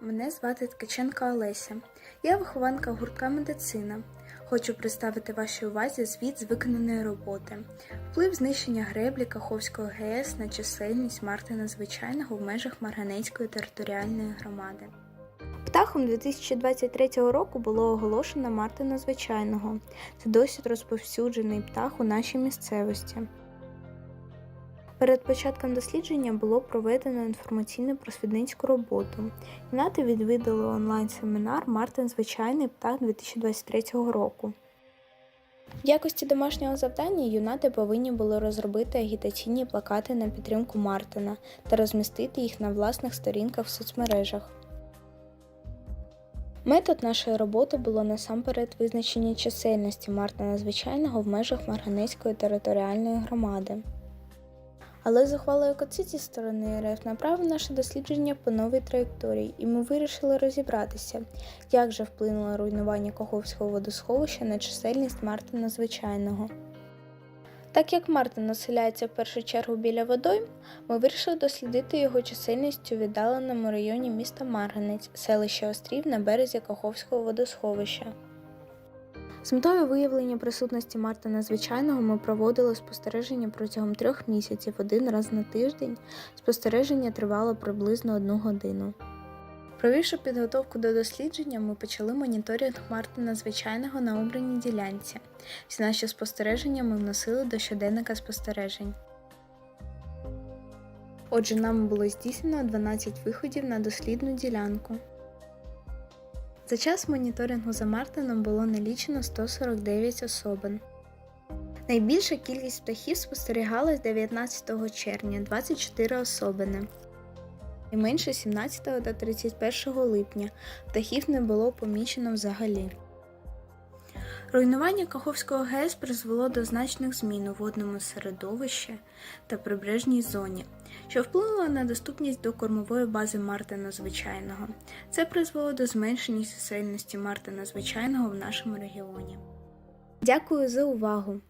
Мене звати Ткаченка Олеся. Я вихованка гуртка медицина. Хочу представити вашій увазі звіт з виконаної роботи. Вплив знищення греблі Каховського ГЕС на чисельність Мартина Звичайного в межах Марганецької територіальної громади. Птахом 2023 року було оголошено Мартина Звичайного. Це досить розповсюджений птах у нашій місцевості. Перед початком дослідження було проведено інформаційну просвітницьку роботу. Юнати відвідали онлайн-семінар Мартин Звичайний птах 2023 року. В якості домашнього завдання юнати повинні були розробити агітаційні плакати на підтримку Мартина та розмістити їх на власних сторінках в соцмережах. Метод нашої роботи було насамперед визначення чисельності Мартина Звичайного в межах Марганецької територіальної громади. Але зухвалою коці зі сторони РФ направив наше дослідження по новій траєкторії, і ми вирішили розібратися, як же вплинуло руйнування Каховського водосховища на чисельність Мартина Звичайного. Так як Мартин населяється в першу чергу біля водойм, ми вирішили дослідити його чисельність у віддаленому районі міста Марганець, селище Острів на березі Каховського водосховища. З метою виявлення присутності Мартина Звичайного ми проводили спостереження протягом трьох місяців один раз на тиждень. Спостереження тривало приблизно одну годину. Провівши підготовку до дослідження, ми почали моніторинг Мартина Звичайного на обраній ділянці. Всі наші спостереження ми вносили до щоденника спостережень. Отже, нами було здійснено 12 виходів на дослідну ділянку. За час моніторингу за Мартином було налічено 149 особин. Найбільша кількість птахів спостерігалась 19 червня 24 особини. Найменше 17 та 31 липня птахів не було помічено взагалі. Руйнування Каховського ГЕС призвело до значних змін у водному середовищі та прибережній зоні, що вплинуло на доступність до кормової бази Мартина Звичайного. Це призвело до зменшення сусильності Мартина Звичайного в нашому регіоні. Дякую за увагу!